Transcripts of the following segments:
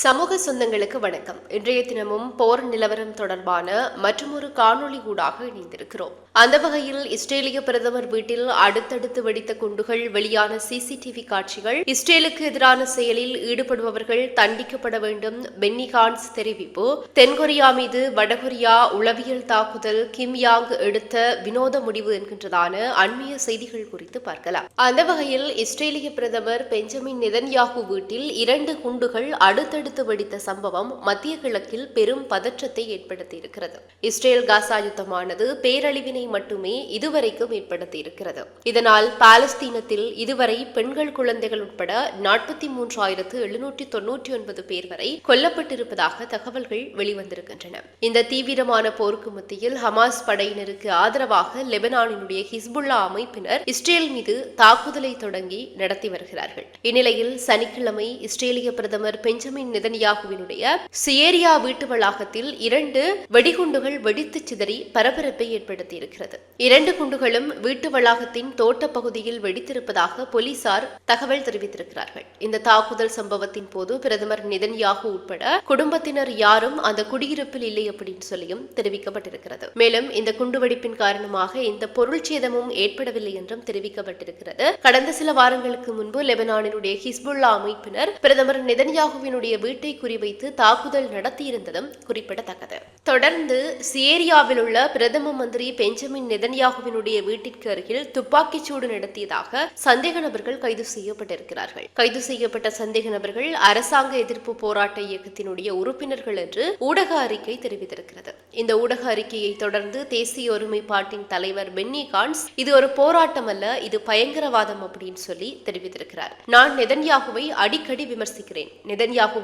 சமூக சொந்தங்களுக்கு வணக்கம். இன்றைய தினமும் போர் நிலவரம் தொடர்பான மற்றொரு காணொளி ஊடாக இணைந்திருக்கிறோம். அந்த வகையில் இஸ்ரேலிய பிரதமர் வீட்டில் அடுத்தடுத்து வெடித்த குண்டுகள் வெளியான சிசிடிவி காட்சிகள் இஸ்ரேலுக்கு எதிரான செயலில் ஈடுபடுபவர்கள் தண்டிக்கப்பட வேண்டும் பென்னி கான்ஸ் தெரிவிப்பு தென்கொரியா மீது வடகொரியா உளவியல் தாக்குதல் கிம் யாங் எடுத்த வினோத முடிவு என்கின்றதான அண்மைய செய்திகள் குறித்து பார்க்கலாம். அந்த வகையில் இஸ்ரேலிய பிரதமர் பெஞ்சமின் நிதன்யாகு வீட்டில் இரண்டு குண்டுகள் அடுத்த அடுத்தடுத்து வெடித்த சம்பவம் மத்திய கிழக்கில் பெரும் பதற்றத்தை ஏற்படுத்தியிருக்கிறது. இஸ்ரேல் காசா யுத்தமானது பேரழிவினை மட்டுமே இதுவரைக்கும் ஏற்படுத்தியிருக்கிறது. இதனால் பாலஸ்தீனத்தில் இதுவரை பெண்கள் குழந்தைகள் உட்பட நாற்பத்தி மூன்று ஆயிரத்து எழுநூற்றி தொன்னூற்றி ஒன்பது பேர் வரை கொல்லப்பட்டிருப்பதாக தகவல்கள் வெளிவந்திருக்கின்றன. இந்த தீவிரமான போருக்கு மத்தியில் ஹமாஸ் படையினருக்கு ஆதரவாக லெபனானினுடைய ஹிஸ்புல்லா அமைப்பினர் இஸ்ரேல் மீது தாக்குதலை தொடங்கி நடத்தி வருகிறார்கள். இந்நிலையில் சனிக்கிழமை இஸ்ரேலிய பிரதமர் பெஞ்சமின் நெதன்யாகுவினுடைய சியேரியா வீட்டு வளாகத்தில் இரண்டு வெடிகுண்டுகள் வெடித்து சிதறி பரபரப்பை ஏற்படுத்தியிருக்கிறது. இரண்டு குண்டுகளும் வீட்டு வளாகத்தின் தோட்ட பகுதியில் வெடித்திருப்பதாக போலீசார் தகவல் தெரிவித்திருக்கிறார்கள். இந்த தாக்குதல் சம்பவத்தின் போது பிரதமர் நிதன்யாகு உட்பட குடும்பத்தினர் யாரும் அந்த குடியிருப்பில் இல்லை அப்படின்னு சொல்லியும் தெரிவிக்கப்பட்டிருக்கிறது. மேலும் இந்த குண்டுவெடிப்பின் காரணமாக எந்த பொருள் சேதமும் ஏற்படவில்லை என்றும் தெரிவிக்கப்பட்டிருக்கிறது. கடந்த சில வாரங்களுக்கு முன்பு லெபனானினுடைய ஹிஸ்புல்லா அமைப்பினர் பிரதமர் நெதன்யாகுவினுடைய வீட்டை குறிவைத்து தாக்குதல் நடத்தியிருந்ததும் குறிப்பிடத்தக்கது. தொடர்ந்து சியேரியாவில் உள்ள பிரதம மந்திரி பெஞ்சமின் நெதன்யாகுவினுடைய வீட்டிற்கு அருகில் துப்பாக்கிச் சூடு நடத்தியதாக சந்தேக நபர்கள் கைது செய்யப்பட்டிருக்கிறார்கள். கைது செய்யப்பட்ட சந்தேக நபர்கள் அரசாங்க எதிர்ப்பு போராட்ட இயக்கத்தினுடைய உறுப்பினர்கள் என்று ஊடக அறிக்கை தெரிவித்திருக்கிறது. இந்த ஊடக அறிக்கையை தொடர்ந்து தேசிய ஒருமைப்பாட்டின் தலைவர் பென்னி கான்ஸ் இது ஒரு போராட்டம் அல்ல இது பயங்கரவாதம் அப்படின்னு சொல்லி தெரிவித்திருக்கிறார். நான் நெதன்யாகுவை அடிக்கடி விமர்சிக்கிறேன்.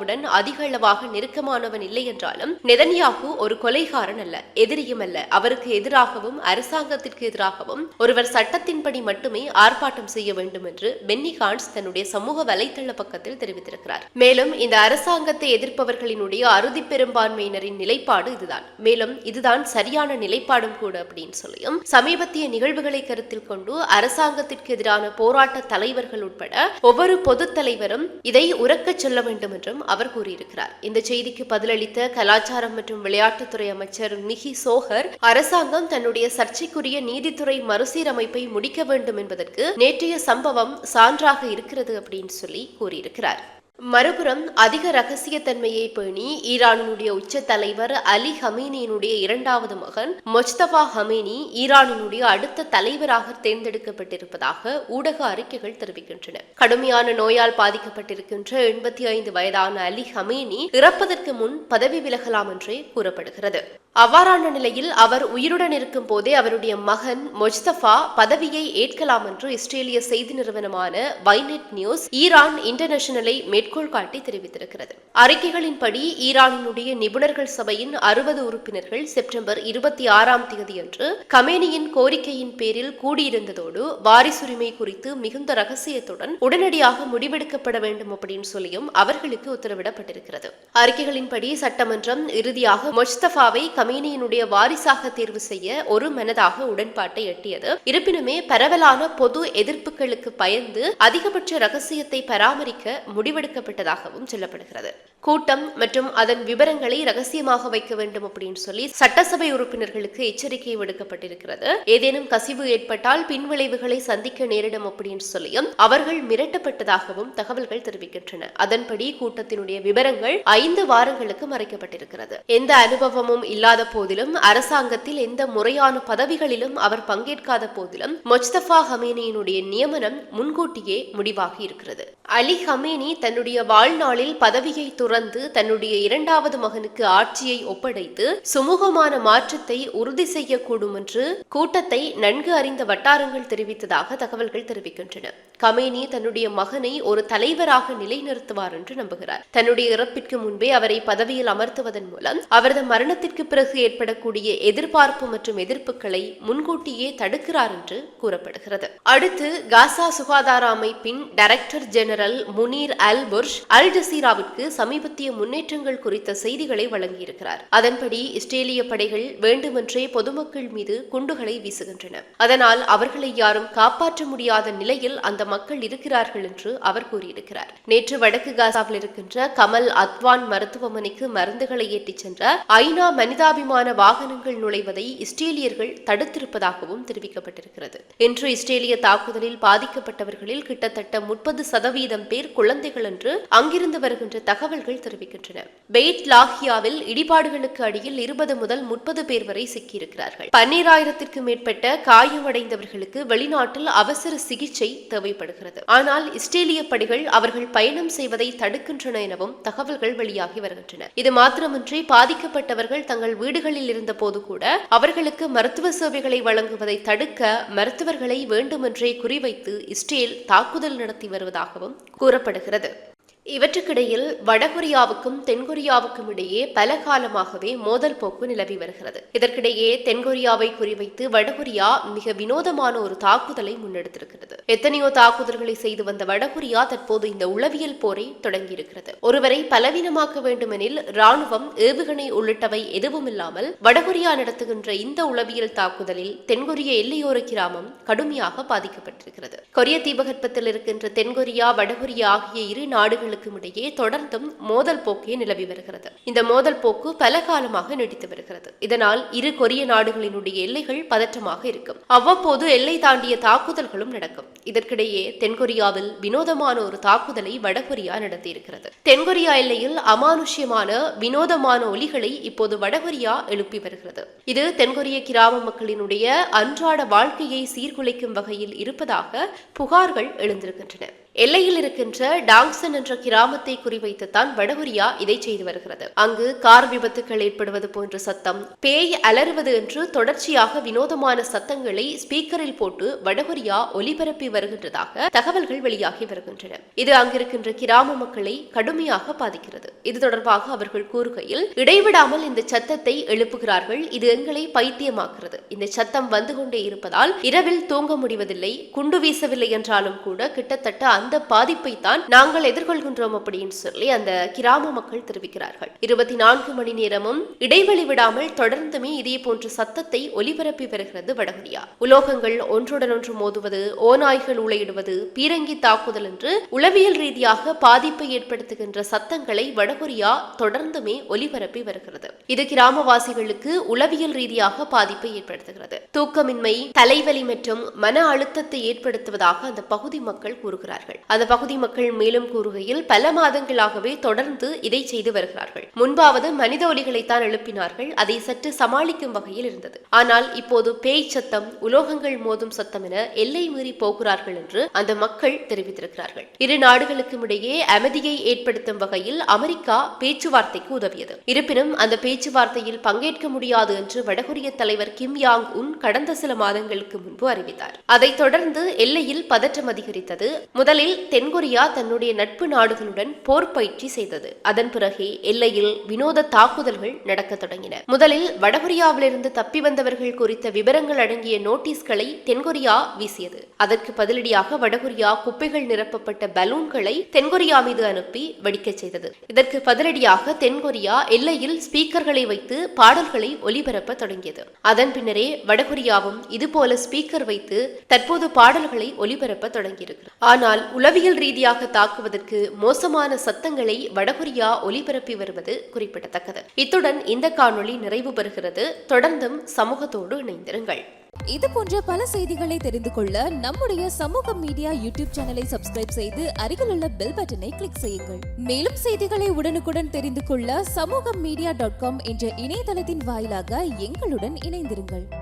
நெதன்யாகுவுடன் அதிக அளவாக நெருக்கமானவன் இல்லை என்றாலும் நெதன்யாகு ஒரு கொலைகாரன் அல்ல எதிரியும் அல்ல. அவருக்கு எதிராகவும் அரசாங்கத்திற்கு எதிராகவும் ஒருவர் சட்டத்தின்படி மட்டுமே ஆர்ப்பாட்டம் செய்ய வேண்டும் என்று பென்னி கான்ஸ் தன்னுடைய சமூக வலைதள பக்கத்தில் தெரிவித்திருக்கிறார். மேலும் இந்த அரசாங்கத்தை எதிர்ப்பவர்களினுடைய அறுதி பெரும்பான்மையினரின் நிலைப்பாடு இதுதான். மேலும் இதுதான் சரியான நிலைப்பாடும் கூட அப்படின்னு சொல்லியும் சமீபத்திய நிகழ்வுகளை கருத்தில் கொண்டு அரசாங்கத்திற்கு எதிரான போராட்ட தலைவர்கள் உட்பட ஒவ்வொரு பொது தலைவரும் இதை உறக்கச் சொல்ல வேண்டும் என்றும் அவர் கூறியிருக்கிறார். இந்த செய்திக்கு பதிலளித்த கலாச்சாரம் மற்றும் விளையாட்டுத்துறை அமைச்சர் மிகி சோஹர் அரசாங்கம் தன்னுடைய சர்ச்சைக்குரிய நீதித்துறை மறுசீரமைப்பை முடிக்க வேண்டும் என்பதற்கு நேற்றைய சம்பவம் சான்றாக இருக்கிறது அப்படின்னு சொல்லி கூறியிருக்கிறார். மறுபுறம் அதிக ரகசியத்தன்மையை பேணி ஈரானினுடைய உச்ச தலைவர் அலி ஹமீனியினுடைய இரண்டாவது மகன் மொஜ்தபா ஹமீனி ஈரானினுடைய அடுத்த தலைவராக தேர்ந்தெடுக்கப்பட்டிருப்பதாக ஊடக அறிக்கைகள் தெரிவிக்கின்றன. கடுமையான நோயால் பாதிக்கப்பட்டிருக்கின்ற எண்பத்தி ஐந்து வயதான அலி ஹமீனி இறப்பதற்கு முன் பதவி விலகலாம் என்றே கூறப்படுகிறது. அவ்வாறான நிலையில் அவர் உயிருடன் இருக்கும் போதே அவருடைய மகன் மொஜ்தபா பதவியை ஏற்கலாம் என்று இஸ்ரேலிய செய்தி நிறுவனமான வைநெட் நியூஸ் ஈரான் இன்டர்நேஷனலை மேற்கொண்டு மேற்கோள் காட்டி தெரிவித்திருக்கிறது. அறிக்கைகளின்படி ஈரானினுடைய நிபுணர்கள் சபையின் அறுபது உறுப்பினர்கள் செப்டம்பர் இருபத்தி ஆறாம் தேதியன்று கமேனியின் கோரிக்கையின் பேரில் கூடியிருந்ததோடு வாரிசுரிமை குறித்து மிகுந்த ரகசியத்துடன் உடனடியாக முடிவெடுக்கப்பட வேண்டும் அப்படின்னு சொல்லியும் அவர்களுக்கு உத்தரவிடப்பட்டிருக்கிறது. அறிக்கைகளின்படி சட்டமன்றம் இறுதியாக மொஸ்தபாவை கமேனியினுடைய வாரிசாக தேர்வு செய்ய ஒரு மனதாக உடன்பாட்டை எட்டியது. இருப்பினுமே பரவலான பொது எதிர்ப்புகளுக்கு பயந்து அதிகபட்ச ரகசியத்தை பராமரிக்க முடிவெடுக்க எடுக்கப்பட்டதாகவும் சொல்லப்படுகிறது. கூட்டம் மற்றும் அதன் விவரங்களை ரகசியமாக வைக்க வேண்டும் அப்படின்னு சொல்லி சட்டசபை உறுப்பினர்களுக்கு எச்சரிக்கை விடுக்கப்பட்டிருக்கிறது. ஏதேனும் கசிவு ஏற்பட்டால் பின்விளைவுகளை சந்திக்க நேரிடும் அப்படின்னு சொல்லியும் அவர்கள் மிரட்டப்பட்டதாகவும் தகவல்கள் தெரிவிக்கின்றன. அதன்படி கூட்டத்தினுடைய விவரங்கள் ஐந்து வாரங்களுக்கு மறைக்கப்பட்டிருக்கிறது. எந்த அனுபவமும் இல்லாத போதிலும் அரசாங்கத்தில் எந்த முறையான பதவிகளிலும் அவர் பங்கேற்காத போதிலும் மொஜ்தபா ஹமேனியினுடைய நியமனம் முன்கூட்டியே முடிவாகி இருக்கிறது. அலி ஹமேனி தன்னுடைய வாழ்நாளில் பதவியை துறந்து தன்னுடைய இரண்டாவது மகனுக்கு ஆட்சியை ஒப்படைத்து சுமூகமான மாற்றத்தை உறுதி செய்யக்கூடும் என்று கூட்டத்தை நன்கு அறிந்த வட்டாரங்கள் தெரிவித்ததாக தகவல்கள் தெரிவிக்கின்றன. கமேனி தன்னுடைய மகனை ஒரு தலைவராக நிலைநிறுத்துவார் என்று நம்புகிறார். தன்னுடைய இறப்பிற்கு முன்பே அவரை பதவியில் அமர்த்துவதன் மூலம் அவரது மரணத்திற்கு பிறகு ஏற்படக்கூடிய எதிர்பார்ப்பு மற்றும் எதிர்ப்புகளை முன்கூட்டியே தடுக்கிறார் என்று கூறப்படுகிறது. அடுத்து காசா சுகாதார அமைப்பின் director general Munir al Bursh al ஜசீராவிற்கு சமீபத்திய முன்னேற்றங்கள் குறித்த செய்திகளை வழங்கியிருக்கிறார். அதன்படி இஸ்ரேலிய படைகள் வேண்டுமென்றே பொதுமக்கள் மீது குண்டுகளை வீசுகின்றன. அதனால் அவர்களை யாரும் காப்பாற்ற முடியாத நிலையில் அந்த மக்கள் இருக்கிறார்கள் என்று அவர் கூறியிருக்கிறார். நேற்று வடக்கு காசாவில் இருக்கின்ற கமல் அத்வான் மருத்துவமனைக்கு மருந்துகளை ஏற்றிச் சென்ற ஐநா மனிதாபிமான வாகனங்கள் நுழைவதை இஸ்ரேலியர்கள் தடுத்திருப்பதாகவும் தெரிவிக்கப்பட்டிருக்கிறது. இன்று இஸ்ரேலிய தாக்குதலில் பாதிக்கப்பட்டவர்களில் கிட்டத்தட்ட முப்பது சதவீதம் பேர் குழந்தைகள் என்று அங்கிருந்து வருகின்ற தகவல்கள் தெரிவிக்கின்றன. பெய்ட் லாஹியாவில் இடிபாடுகளுக்கு அடியில் இருபது முதல் முப்பது பேர் வரை சிக்கியிருக்கிறார்கள். பன்னீராயிரத்திற்கும் மேற்பட்ட காயமடைந்தவர்களுக்கு வெளிநாட்டில் அவசர சிகிச்சை தேவைப்படுகிறது. ஆனால் இஸ்ரேலிய படைகள் அவர்கள் பயணம் செய்வதை தடுக்கின்றன எனவும் தகவல்கள் வெளியாகி வருகின்றன. இது மாத்திரமின்றி பாதிக்கப்பட்டவர்கள் தங்கள் வீடுகளில் இருந்த போது கூட அவர்களுக்கு மருத்துவ சேவைகளை வழங்குவதை தடுக்க மருத்துவர்களை வேண்டுமென்றே குறிவைத்து இஸ்ரேல் தாக்குதல் நடத்தி வருவதாகவும் கூறப்படுகிறது. இவற்றுக்கிடையில் வடகொரியாவுக்கும் தென்கொரியாவுக்கும் இடையே பல காலமாகவே மோதல் போக்கு நிலவி வருகிறது. இதற்கிடையே தென்கொரியாவை குறிவைத்து வடகொரியா மிக வினோதமான ஒரு தாக்குதலை முன்னெடுத்திருக்கிறது. எத்தனையோ தாக்குதல்களை செய்து வந்த வடகொரியா தற்போது இந்த உளவியல் போரை தொடங்கியிருக்கிறது. ஒருவரை பலவீனமாக்க வேண்டுமெனில் ராணுவம் ஏவுகணை உள்ளிட்டவை எதுவும் இல்லாமல் வடகொரியா நடத்துகின்ற இந்த உளவியல் தாக்குதலில் தென்கொரிய எல்லையோர கிராமம் கடுமையாக பாதிக்கப்பட்டிருக்கிறது. கொரிய தீபகற்பத்தில் இருக்கின்ற தென்கொரியா வடகொரியா ஆகிய இரு நாடுகளுக்கு நாடுகளுக்கும் இடையே தொடர்ந்தும் மோதல் போக்கே நிலவி வருகிறது. இந்த மோதல் போக்கு பல காலமாக நீடித்து வருகிறது. இதனால் இரு கொரிய நாடுகளினுடைய எல்லைகள் பதற்றமாக இருக்கும். அவ்வப்போது எல்லை தாண்டிய தாக்குதல்களும் நடக்கும். இதற்கிடையே தென்கொரியாவில் வினோதமான ஒரு தாக்குதலை வடகொரியா நடத்தியிருக்கிறது. தென்கொரியா எல்லையில் அமானுஷ்யமான வினோதமான ஒலிகளை இப்போது வடகொரியா எழுப்பி வருகிறது. இது தென்கொரிய கிராம மக்களினுடைய அன்றாட வாழ்க்கையை சீர்குலைக்கும் வகையில் இருப்பதாக புகார்கள் எழுந்திருக்கின்றன. எல்லையில் இருக்கின்ற டாங்சன் என்ற கிராமத்தை குறிவைத்துத்தான் வடகொரியா இதை செய்து வருகிறது. அங்கு கார் விபத்துகள் ஏற்படுவது போன்ற சத்தம் பேய் அலறுவது என்று தொடர்ச்சியாக வினோதமான சத்தங்களை ஸ்பீக்கரில் போட்டு வடகொரியா ஒலிபரப்பி வருகின்றதாக தகவல்கள் வெளியாகி வருகின்றன. இது அங்கிருக்கின்ற கிராம மக்களை கடுமையாக பாதிக்கிறது. இது தொடர்பாக அவர்கள் கூறுகையில் இடைவிடாமல் இந்த சத்தத்தை எழுப்புகிறார்கள். இது எங்களை பைத்தியமாக்குறது இந்த சத்தம் வந்து கொண்டே இருப்பதால் இரவில் தூங்க முடிவதில்லை குண்டு வீசவில்லை என்றாலும் கூட கிட்டத்தட்ட அந்த பாதிப்பை தான் நாங்கள் எதிர்கொள்கின்றோம் அப்படின்னு சொல்லி அந்த கிராம மக்கள் தெரிவிக்கிறார்கள். இருபத்தி நான்கு மணி நேரமும் இடைவெளி விடாமல் தொடர்ந்துமே இதே போன்ற சத்தத்தை ஒலிபரப்பி வருகிறது வடகொரியா. உலோகங்கள் ஒன்றுடன் ஒன்று மோதுவது ஓநாய்கள் உளையிடுவது பீரங்கி தாக்குதல் என்று உளவியல் ரீதியாக பாதிப்பை ஏற்படுத்துகின்ற சத்தங்களை வடகொரியா தொடர்ந்துமே ஒலிபரப்பி வருகிறது. இது கிராமவாசிகளுக்கு உளவியல் ரீதியாக பாதிப்பை ஏற்படுத்துகிறது. தூக்கமின்மை தலைவலி மற்றும் மன அழுத்தத்தை ஏற்படுத்துவதாக அந்த பகுதி மக்கள் கூறுகிறார்கள். அந்த பகுதி மக்கள் மேலும் கூறுகையில் பல மாதங்களாகவே தொடர்ந்து இதை செய்து வருகிறார்கள். முன்பாவது மனித ஒலிகளைத்தான் எழுப்பினார்கள். அதை சற்று சமாளிக்கும் வகையில் இருந்தது. ஆனால் இப்போது பேய் சத்தம் உலோகங்கள் மோதும் சத்தம் என எல்லை மீறி போகிறார்கள் என்று அந்த மக்கள் தெரிவித்திருக்கிறார்கள். இரு நாடுகளுக்கும் இடையே அமைதியை ஏற்படுத்தும் வகையில் அமெரிக்கா பேச்சுவார்த்தைக்கு உதவியது. இருப்பினும் அந்த பேச்சுவார்த்தையில் பங்கேற்க முடியாது என்று வடகொரிய தலைவர் கிம் யாங் உன் கடந்த சில மாதங்களுக்கு முன்பு அறிவித்தார். அதைத் தொடர்ந்து எல்லையில் பதற்றம் அதிகரித்தது. முதல் முதலில் தென்கொரியா தன்னுடைய நட்பு நாடுகளுடன் போர் பயிற்சி செய்தது. அதன் பிறகே எல்லையில் வினோத தாக்குதல்கள் நடக்க தொடங்கின. முதலில் வடகொரியாவிலிருந்து தப்பி வந்தவர்கள் குறித்த விவரங்கள் அடங்கிய நோட்டீஸ்களை தென்கொரியா வீசியது. அதற்கு பதிலடியாக வடகொரியா குப்பைகள் நிரப்பப்பட்ட பலூன்களை தென்கொரியா மீது அனுப்பி வெடிக்கச் செய்தது. இதற்கு பதிலடியாக தென்கொரியா எல்லையில் ஸ்பீக்கர்களை வைத்து பாடல்களை ஒலிபரப்ப தொடங்கியது. அதன் பின்னரே வடகொரியாவும் இதுபோல ஸ்பீக்கர் வைத்து தற்போது பாடல்களை ஒலிபரப்ப தொடங்கியிருக்கிறது ஆனால் உளவியல் ரீதியாக தாக்குவதற்கு மோசமான சத்தங்களை வடகொரியா ஒலிபரப்பி வருவது குறிப்பிடத்தக்கது. இத்துடன் இந்த காணொளி நிறைவு பெறுகிறது. தொடர்ந்தும் சமூகத்தோடு இணைந்திருங்கள். இது போன்ற பல செய்திகளை தெரிந்து கொள்ள நம்முடைய சமூக மீடியா யூடியூப் சேனலை சப்ஸ்கிரைப் செய்து அருகில் உள்ள பெல் பட்டனை கிளிக் செய்யுங்கள். மேலும் செய்திகளை உடனுக்குடன் தெரிந்து கொள்ள சமூக மீடியா டாட் காம் என்ற இணையதளத்தின் வாயிலாக எங்களுடன் இணைந்திருங்கள்.